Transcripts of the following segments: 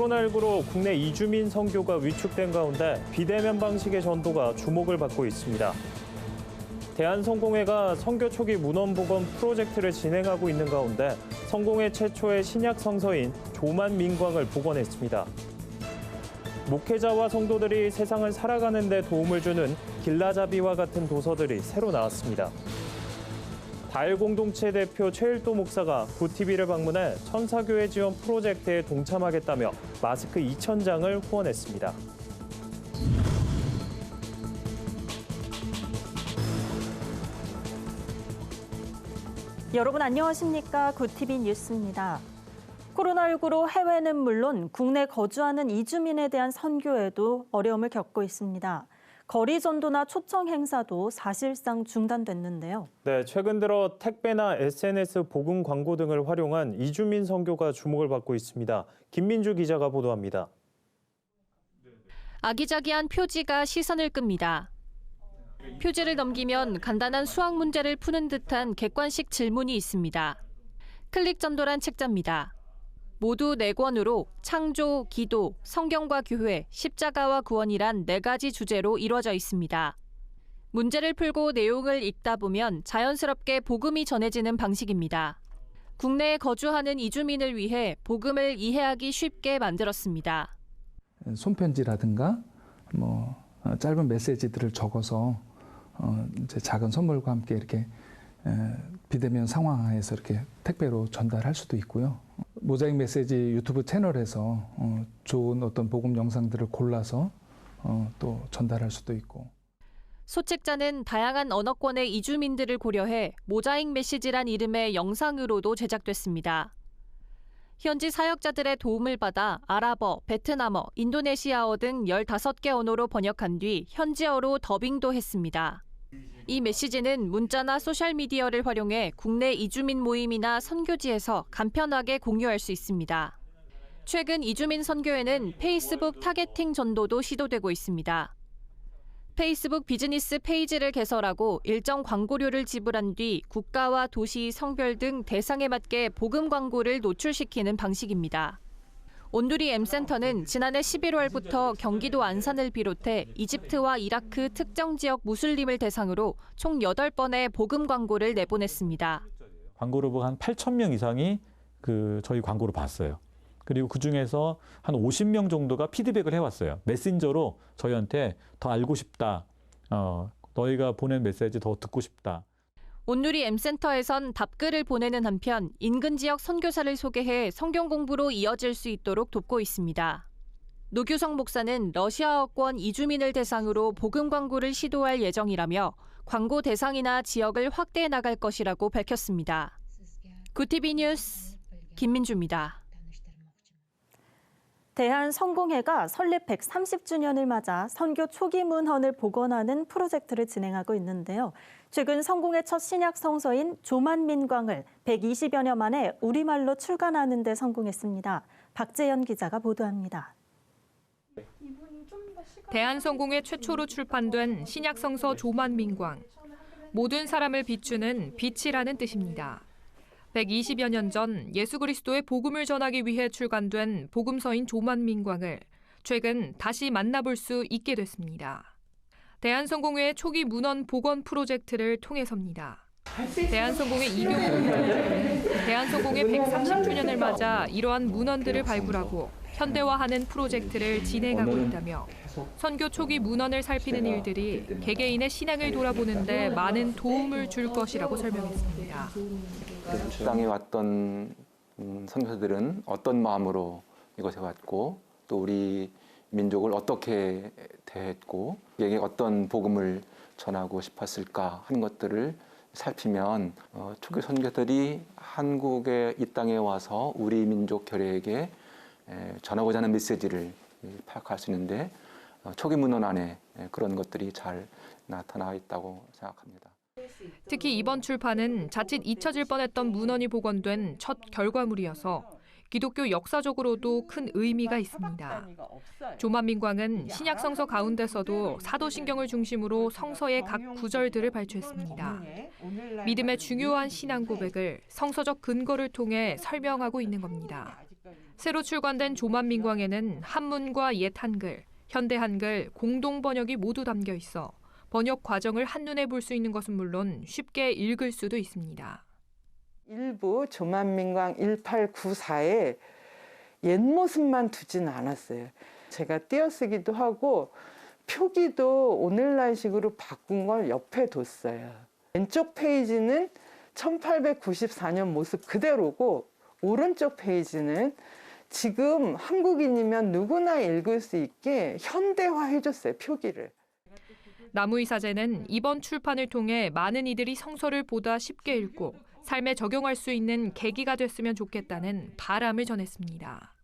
코로나19로 국내 이주민 선교가 위축된 가운데 비대면 방식의 전도가 주목을 받고 있습니다. 대한성공회가 선교 초기 문헌 복원 프로젝트를 진행하고 있는 가운데 성공회 최초의 신약 성서인 조만 민광을 복원했습니다. 목회자와 성도들이 세상을 살아가는 데 도움을 주는 길라잡이와 같은 도서들이 새로 나왔습니다. 다일 공동체 대표 최일도 목사가 구TV를 방문해 천사교회 지원 프로젝트에 동참하겠다며 마스크 2,000장을 후원했습니다. 여러분 안녕하십니까? 구티비 뉴스입니다. 코로나19로 해외는 물론 국내 거주하는 이주민에 대한 선교에도 어려움을 겪고 있습니다. 거리 전도나 초청 행사도 사실상 중단됐는데요. 네, 최근 들어 택배나 SNS 복음 광고 등을 활용한 이주민 선교가 주목을 받고 있습니다. 김민주 기자가 보도합니다. 아기자기한 표지가 시선을 끕니다. 표지를 넘기면 간단한 수학 문제를 푸는 듯한 객관식 질문이 있습니다. 클릭 전도란 책자입니다. 모두 네 권으로 창조, 기도, 성경과 교회, 십자가와 구원이란 네 가지 주제로 이루어져 있습니다. 문제를 풀고 내용을 읽다 보면 자연스럽게 복음이 전해지는 방식입니다. 국내에 거주하는 이주민을 위해 복음을 이해하기 쉽게 만들었습니다. 손편지라든가 뭐 어, 짧은 메시지들을 적어서 어, 작은 선물과 함께 이렇게 에, 비대면 상황하에서 이렇게 택배로 전달할 수도 있고요. 모자이크 메시지 유튜브 채널에서 어, 좋은 어떤 복음 영상들을 골라서 어, 또 전달할 수도 있고. 소책자는 다양한 언어권의 이주민들을 고려해 모자익 메시지란 이름의 영상으로도 제작됐습니다. 현지 사역자들의 도움을 받아 아랍어, 베트남어, 인도네시아어 등 15개 언어로 번역한 뒤 현지어로 더빙도 했습니다. 이 메시지는 문자나 소셜미디어를 활용해 국내 이주민 모임이나 선교지에서 간편하게 공유할 수 있습니다. 최근 이주민 선교에는 페이스북 타겟팅 전도도 시도되고 있습니다. 페이스북 비즈니스 페이지를 개설하고 일정 광고료를 지불한 뒤 국가와 도시, 성별 등 대상에 맞게 복음 광고를 노출시키는 방식입니다. 온두리 M센터는 지난해 11월부터 경기도 안산을 비롯해 이집트와 이라크 특정 지역 무슬림을 대상으로 총 8번의 복음 광고를 내보냈습니다. 광고를 보고 한 8천 명 이상이 그 저희 광고를 봤어요. 그리고 그 중에서 한 50명 정도가 피드백을 해왔어요. 메신저로 저희한테 더 알고 싶다. 어, 너희가 보낸 메시지 더 듣고 싶다. 온누리 M센터에선 답글을 보내는 한편 인근 지역 선교사를 소개해 성경 공부로 이어질 수 있도록 돕고 있습니다. 노규성 목사는 러시아어권 이주민을 대상으로 복음 광고를 시도할 예정이라며 광고 대상이나 지역을 확대해 나갈 것이라고 밝혔습니다. 구티비 뉴스 김민주입니다. 대한성공회가 설립 130주년을 맞아 선교 초기 문헌을 복원하는 프로젝트를 진행하고 있는데요. 최근 성공의 첫 신약 성서인 조만민광을 120여 년 만에 우리말로 출간하는 데 성공했습니다. 박재현 기자가 보도합니다. 대한성공회 최초로 출판된 신약성서 조만민광. 모든 사람을 비추는 빛이라는 뜻입니다. 120여 년 전 예수 그리스도의 복음을 전하기 위해 출간된 복음서인 조만민광을 최근 다시 만나볼 수 있게 됐습니다. 대한성공회의 초기 문헌 복원 프로젝트를 통해서입니다. 대한성공회 이병호 회장은 대한성공회 130주년을 맞아 이러한 문헌들을 발굴하고 현대화하는 프로젝트를 진행하고 있다며 선교 초기 문헌을 살피는 일들이 개개인의 신앙을 돌아보는데 많은 도움을 줄 것이라고 설명했습니다. 그 땅에 왔던 음, 선교사들은 어떤 마음으로 이곳에 왔고 또 우리 민족을 어떻게 대했고 에게 어떤 복음을 전하고 싶었을까 하는 것들을 살피면 어, 초기 선교들이 한국의 이 땅에 와서 우리 민족 결의에게 에, 전하고자 하는 메시지를 이, 파악할 수 있는데 어, 초기 문헌 안에 에, 그런 것들이 잘 나타나 있다고 생각합니다. 특히 이번 출판은 자칫 잊혀질 뻔했던 문헌이 복원된 첫 결과물이어서 기독교 역사적으로도 큰 의미가 있습니다. 조만민광은 신약 성서 가운데서도 사도신경을 중심으로 성서의 각 구절들을 발췌했습니다. 믿음의 중요한 신앙 고백을 성서적 근거를 통해 설명하고 있는 겁니다. 새로 출간된 조만민광에는 한문과 옛 한글, 현대 한글 공동 번역이 모두 담겨 있어 번역 과정을 한눈에 볼 수 있는 것은 물론 쉽게 읽을 수도 있습니다. 일부 조만민광 1894에 옛 모습만 두진 않았어요. 제가 띄어쓰기도 하고 표기도 오늘날식으로 바꾼 걸 옆에 뒀어요. 왼쪽 페이지는 1894년 모습 그대로고 오른쪽 페이지는 지금 한국인이면 누구나 읽을 수 있게 현대화해줬어요, 표기를. 나무이 사제는 이번 출판을 통해 많은 이들이 성서를 보다 쉽게 읽고 삶에 적용할 수 있는 계기가 됐으면 좋겠다는 바람을 전했습니다.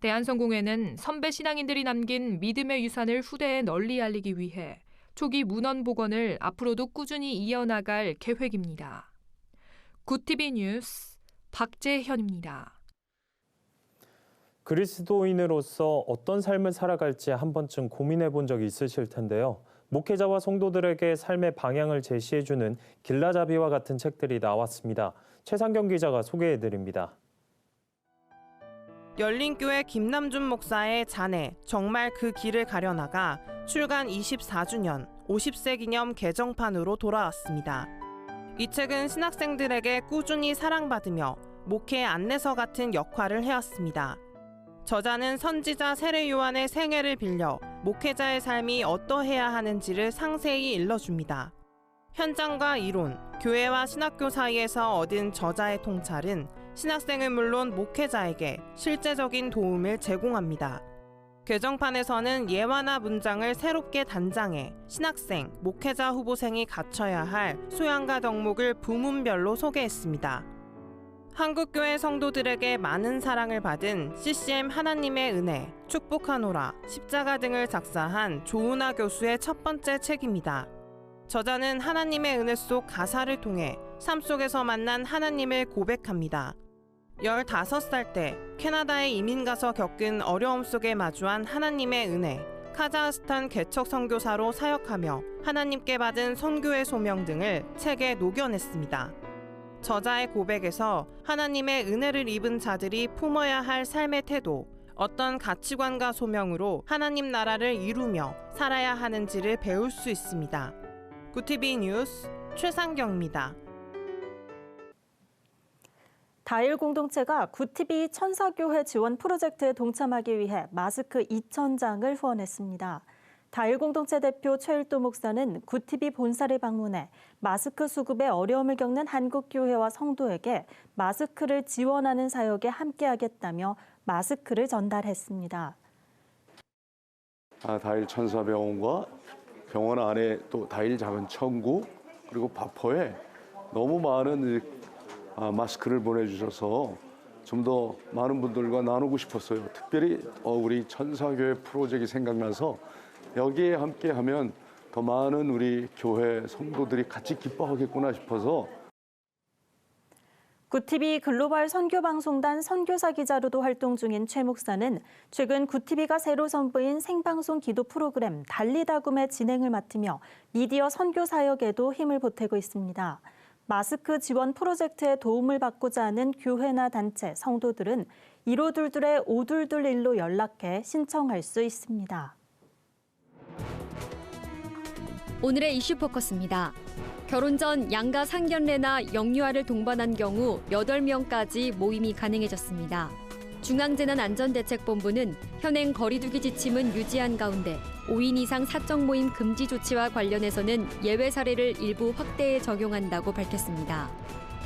대한성공회는 선배 신앙인들이 남긴 믿음의 유산을 후대에 널리 알리기 위해 초기 문헌 복원을 앞으로도 꾸준히 이어나갈 계획입니다. 구티비 뉴스 박재현입니다. 그리스도인으로서 어떤 삶을 살아갈지 한 번쯤 고민해 본 적이 있으실 텐데요. 목회자와 성도들에게 삶의 방향을 제시해주는 길라잡이와 같은 책들이 나왔습니다. 최상경 기자가 소개해 드립니다. 열린교회 김남준 목사의 자네 정말 그 길을 가려나가 출간 24주년 50세 기념 개정판으로 돌아왔습니다. 이 책은 신학생들에게 꾸준히 사랑받으며 목회 안내서 같은 역할을 해왔습니다. 저자는 선지자 세례 요한의 생애를 빌려 목회자의 삶이 어떠해야 하는지를 상세히 일러줍니다. 현장과 이론, 교회와 신학교 사이에서 얻은 저자의 통찰은 신학생은 물론 목회자에게 실제적인 도움을 제공합니다. 개정판에서는 예화나 문장을 새롭게 단장해 신학생, 목회자 후보생이 갖춰야 할 소양과 덕목을 부문별로 소개했습니다. 한국교회 성도들에게 많은 사랑을 받은 CCM 하나님의 은혜, 축복하노라, 십자가 등을 작사한 조은하 교수의 첫 번째 책입니다. 저자는 하나님의 은혜 속 가사를 통해 삶 속에서 만난 하나님을 고백합니다. 15살 때 캐나다에 이민 가서 겪은 어려움 속에 마주한 하나님의 은혜, 카자흐스탄 개척 선교사로 사역하며 하나님께 받은 선교의 소명 등을 책에 녹여냈습니다. 저자의 고백에서 하나님의 은혜를 입은 자들이 품어야 할 삶의 태도, 어떤 가치관과 소명으로 하나님 나라를 이루며 살아야 하는지를 배울 수 있습니다. 구티비 뉴스 최상경입니다. 다일 공동체가 구티비 천사교회 지원 프로젝트에 동참하기 위해 마스크 2,000장을 후원했습니다. 다일 공동체 대표 최일도 목사는 구티비 본사를 방문해 마스크 수급에 어려움을 겪는 한국 교회와 성도에게 마스크를 지원하는 사역에 함께하겠다며 마스크를 전달했습니다. 아, 다일 천사병원과 병원 안에 또 다일 작은 천국 그리고 바포에 너무 많은 이, 아, 마스크를 보내주셔서 좀 더 많은 분들과 나누고 싶었어요. 특별히 어, 우리 천사교회 프로젝트 생각나서 여기에 함께하면 더 많은 우리 교회 성도들이 같이 기뻐하겠구나 싶어서 구티비 글로벌 선교방송단 선교사 기자로도 활동 중인 최 목사는 최근 구티비가 새로 선보인 생방송 기도 프로그램 달리다굼의 진행을 맡으며 미디어 선교 사역에도 힘을 보태고 있습니다. 마스크 지원 프로젝트에 도움을 받고자 하는 교회나 단체, 성도들은 1522의 5221로 연락해 신청할 수 있습니다. 오늘의 이슈 포커스입니다. 결혼 전 양가 상견례나 영유아를 동반한 경우 8명까지 모임이 가능해졌습니다. 중앙재난안전대책본부는 현행 거리두기 지침은 유지한 가운데 5인 이상 사적 모임 금지 조치와 관련해서는 예외 사례를 일부 확대해 적용한다고 밝혔습니다.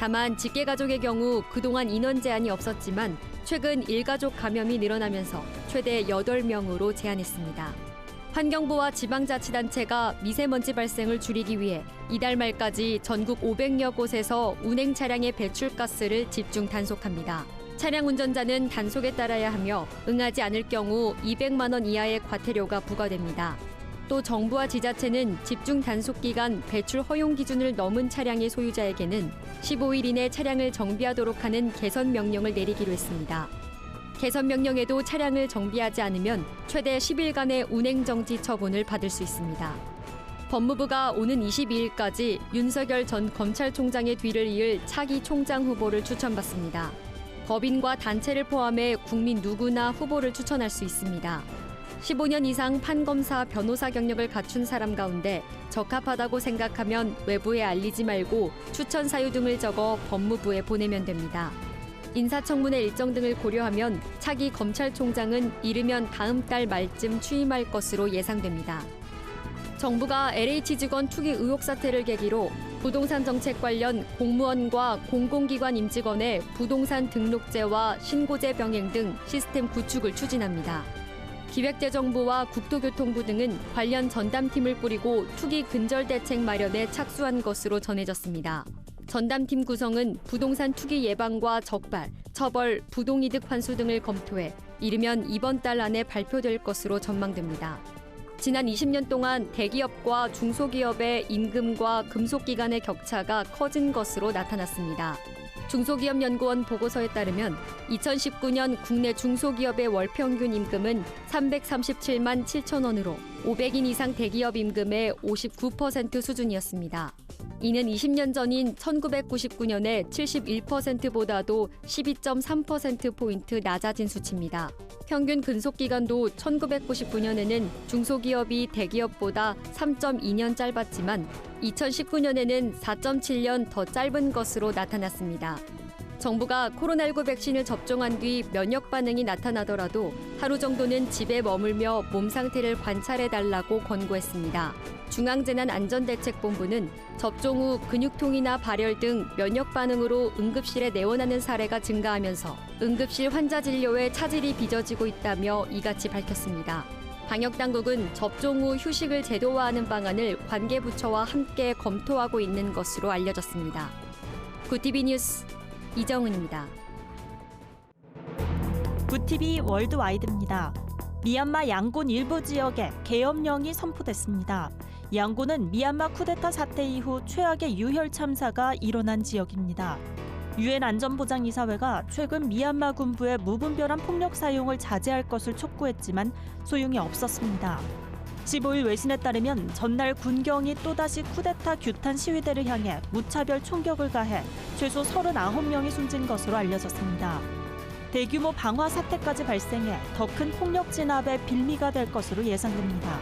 다만 직계가족의 경우 그동안 인원 제한이 없었지만 최근 일가족 감염이 늘어나면서 최대 8명으로 제한했습니다. 환경부와 지방자치단체가 미세먼지 발생을 줄이기 위해 이달 말까지 전국 500여 곳에서 운행 차량의 배출가스를 집중 단속합니다. 차량 운전자는 단속에 따라야 하며 응하지 않을 경우 200만 원 이하의 과태료가 부과됩니다. 또 정부와 지자체는 집중 단속 기간 배출 허용 기준을 넘은 차량의 소유자에게는 15일 이내 차량을 정비하도록 하는 개선 명령을 내리기로 했습니다. 개선 명령에도 차량을 정비하지 않으면 최대 10일간의 운행 정지 처분을 받을 수 있습니다. 법무부가 오는 22일까지 윤석열 전 검찰총장의 뒤를 이을 차기 총장 후보를 추천받습니다. 법인과 단체를 포함해 국민 누구나 후보를 추천할 수 있습니다. 15년 이상 판검사, 변호사 경력을 갖춘 사람 가운데 적합하다고 생각하면 외부에 알리지 말고 추천 사유 등을 적어 법무부에 보내면 됩니다. 인사청문회 일정 등을 고려하면 차기 검찰총장은 이르면 다음 달 말쯤 취임할 것으로 예상됩니다. 정부가 LH 직원 투기 의혹 사태를 계기로 부동산 정책 관련 공무원과 공공기관 임직원의 부동산 등록제와 신고제 병행 등 시스템 구축을 추진합니다. 기획재정부와 국토교통부 등은 관련 전담팀을 꾸리고 투기 근절 대책 마련에 착수한 것으로 전해졌습니다. 전담팀 구성은 부동산 투기 예방과 적발, 처벌, 부동이득 환수 등을 검토해 이르면 이번 달 안에 발표될 것으로 전망됩니다. 지난 20년 동안 대기업과 중소기업의 임금과 금속기간의 격차가 커진 것으로 나타났습니다. 중소기업연구원 보고서에 따르면 2019년 국내 중소기업의 월 평균 임금은 337만 7천 원으로 500인 이상 대기업 임금의 59% 수준이었습니다. 이는 20년 전인 1999년의 71%보다도 12.3%포인트 낮아진 수치입니다. 평균 근속 기간도 1999년에는 중소기업이 대기업보다 3.2년 짧았지만 2019년에는 4.7년 더 짧은 것으로 나타났습니다. 정부가 코로나19 백신을 접종한 뒤 면역 반응이 나타나더라도 하루 정도는 집에 머물며 몸 상태를 관찰해 달라고 권고했습니다. 중앙재난안전대책본부는 접종 후 근육통이나 발열 등 면역 반응으로 응급실에 내원하는 사례가 증가하면서 응급실 환자 진료에 차질이 빚어지고 있다며 이같이 밝혔습니다. 방역 당국은 접종 후 휴식을 제도화하는 방안을 관계 부처와 함께 검토하고 있는 것으로 알려졌습니다. 구티비 뉴스 이정은입니다. 구티비 월드와이드입니다. 미얀마 양곤 일부 지역에 계엄령이 선포됐습니다. 양곤은 미얀마 쿠데타 사태 이후 최악의 유혈 참사가 일어난 지역입니다. 유엔 안전보장이사회가 최근 미얀마 군부의 무분별한 폭력 사용을 자제할 것을 촉구했지만 소용이 없었습니다. 15일 외신에 따르면 전날 군경이 또다시 쿠데타 규탄 시위대를 향해 무차별 총격을 가해 최소 39명이 숨진 것으로 알려졌습니다. 대규모 방화 사태까지 발생해 더 큰 폭력 진압의 빌미가 될 것으로 예상됩니다.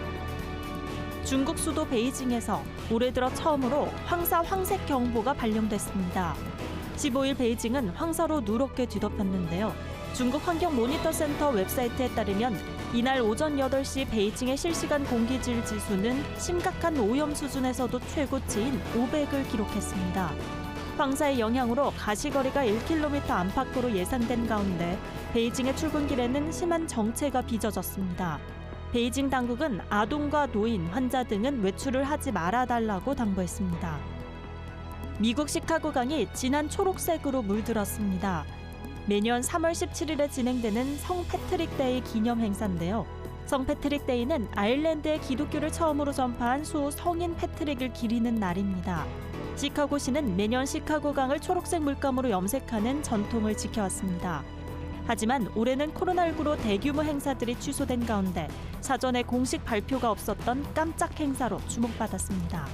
중국 수도 베이징에서 올해 들어 처음으로 황사 황색 경보가 발령됐습니다. 15일 베이징은 황사로 누렇게 뒤덮였는데요. 중국 환경 모니터 센터 웹사이트에 따르면 이날 오전 8시 베이징의 실시간 공기질 지수는 심각한 오염 수준에서도 최고치인 500을 기록했습니다. 황사의 영향으로 가시거리가 1km 안팎으로 예상된 가운데 베이징의 출근길에는 심한 정체가 빚어졌습니다. 베이징 당국은 아동과 노인, 환자 등은 외출을 하지 말아달라고 당부했습니다. 미국 시카고강이 진한 초록색으로 물들었습니다. 매년 3월 17일에 진행되는 성 패트릭 데이 기념 행사인데요. 성 패트릭 데이는 아일랜드의 기독교를 처음으로 전파한 수 성인 패트릭을 기리는 날입니다. 시카고시는 매년 시카고강을 초록색 물감으로 염색하는 전통을 지켜왔습니다. 하지만 올해는 코로나19로 대규모 행사들이 취소된 가운데 사전에 공식 발표가 없었던 깜짝 행사로 주목받았습니다.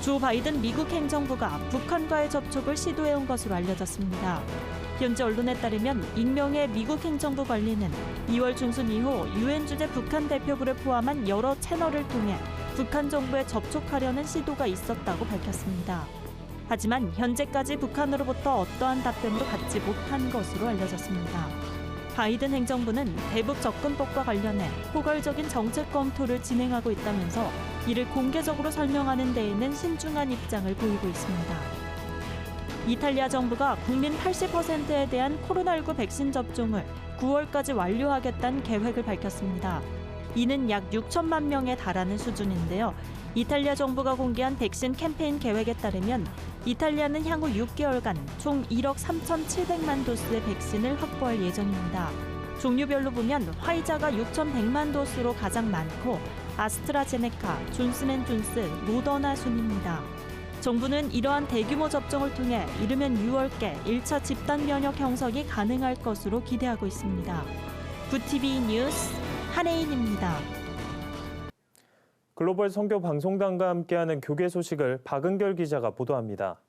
조 바이든 미국 행정부가 북한과의 접촉을 시도해온 것으로 알려졌습니다. 현지 언론에 따르면 익명의 미국 행정부 관리는 2월 중순 이후 유엔 주재 북한 대표부를 포함한 여러 채널을 통해 북한 정부에 접촉하려는 시도가 있었다고 밝혔습니다. 하지만 현재까지 북한으로부터 어떠한 답변도 받지 못한 것으로 알려졌습니다. 바이든 행정부는 대북 접근법과 관련해 포괄적인 정책 검토를 진행하고 있다면서 이를 공개적으로 설명하는 데에는 신중한 입장을 보이고 있습니다. 이탈리아 정부가 국민 80%에 대한 코로나19 백신 접종을 9월까지 완료하겠다는 계획을 밝혔습니다. 이는 약 6천만 명에 달하는 수준인데요. 이탈리아 정부가 공개한 백신 캠페인 계획에 따르면 이탈리아는 향후 6개월간 총 1억 3,700만 도스의 백신을 확보할 예정입니다. 종류별로 보면 화이자가 6,100만 도스로 가장 많고 아스트라제네카, 존슨앤존스, 모더나 순입니다. 정부는 이러한 대규모 접종을 통해 이르면 6월께 1차 집단 면역 형성이 가능할 것으로 기대하고 있습니다. 구티비 뉴스 한혜인입니다. 글로벌 선교 방송단과 함께하는 교계 소식을 박은결 기자가 보도합니다.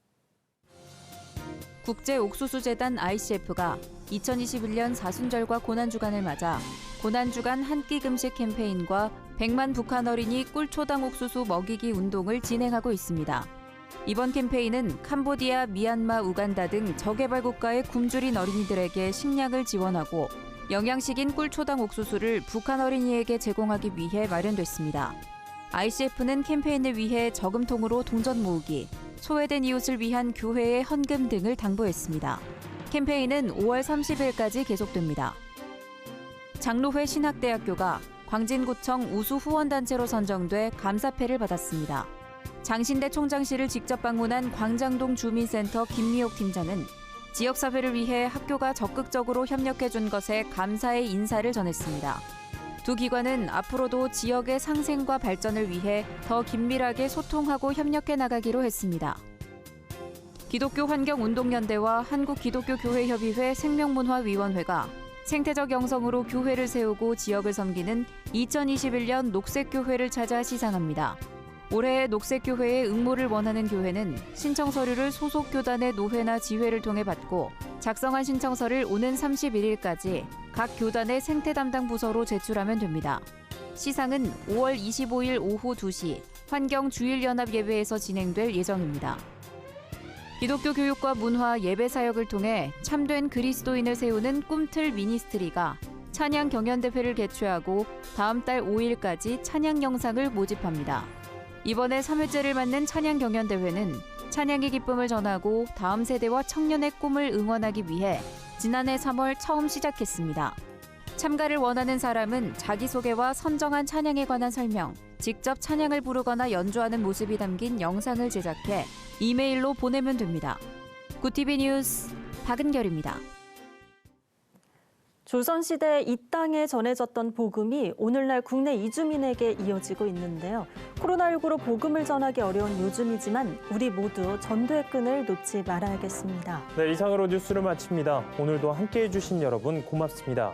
국제옥수수재단 ICF가 2021년 사순절과 고난주간을 맞아 고난주간 한 끼 금식 캠페인과 100만 북한 어린이 꿀초당 옥수수 먹이기 운동을 진행하고 있습니다. 이번 캠페인은 캄보디아, 미얀마, 우간다 등 저개발 국가의 굶주린 어린이들에게 식량을 지원하고 영양식인 꿀초당 옥수수를 북한 어린이에게 제공하기 위해 마련됐습니다. ICF는 캠페인을 위해 저금통으로 동전 모으기, 소외된 이웃을 위한 교회의 헌금 등을 당부했습니다. 캠페인은 5월 30일까지 계속됩니다. 장로회 신학대학교가 광진구청 우수 후원단체로 선정돼 감사패를 받았습니다. 장신대 총장실을 직접 방문한 광장동 주민센터 김미옥 팀장은 지역사회를 위해 학교가 적극적으로 협력해준 것에 감사의 인사를 전했습니다. 두 기관은 앞으로도 지역의 상생과 발전을 위해 더 긴밀하게 소통하고 협력해 나가기로 했습니다. 기독교 환경운동연대와 한국기독교교회협의회 생명문화위원회가 생태적 영성으로 교회를 세우고 지역을 섬기는 2021년 녹색교회를 찾아 시상합니다. 올해 녹색교회의 응모를 원하는 교회는 신청 서류를 소속 교단의 노회나 지회를 통해 받고 작성한 신청서를 오는 31일까지 각 교단의 생태 담당 부서로 제출하면 됩니다. 시상은 5월 25일 오후 2시 환경주일연합예배에서 진행될 예정입니다. 기독교 교육과 문화 예배 사역을 통해 참된 그리스도인을 세우는 꿈틀 미니스트리가 찬양 경연대회를 개최하고 다음 달 5일까지 찬양 영상을 모집합니다. 이번에 3회째를 맞는 찬양 경연대회는 찬양의 기쁨을 전하고 다음 세대와 청년의 꿈을 응원하기 위해 지난해 3월 처음 시작했습니다. 참가를 원하는 사람은 자기소개와 선정한 찬양에 관한 설명, 직접 찬양을 부르거나 연주하는 모습이 담긴 영상을 제작해 이메일로 보내면 됩니다. 구티비 뉴스 박은결입니다. 조선시대 이 땅에 전해졌던 복음이 오늘날 국내 이주민에게 이어지고 있는데요. 코로나19로 복음을 전하기 어려운 요즘이지만 우리 모두 전도의 끈을 놓지 말아야겠습니다. 네, 이상으로 뉴스를 마칩니다. 오늘도 함께해 주신 여러분 고맙습니다.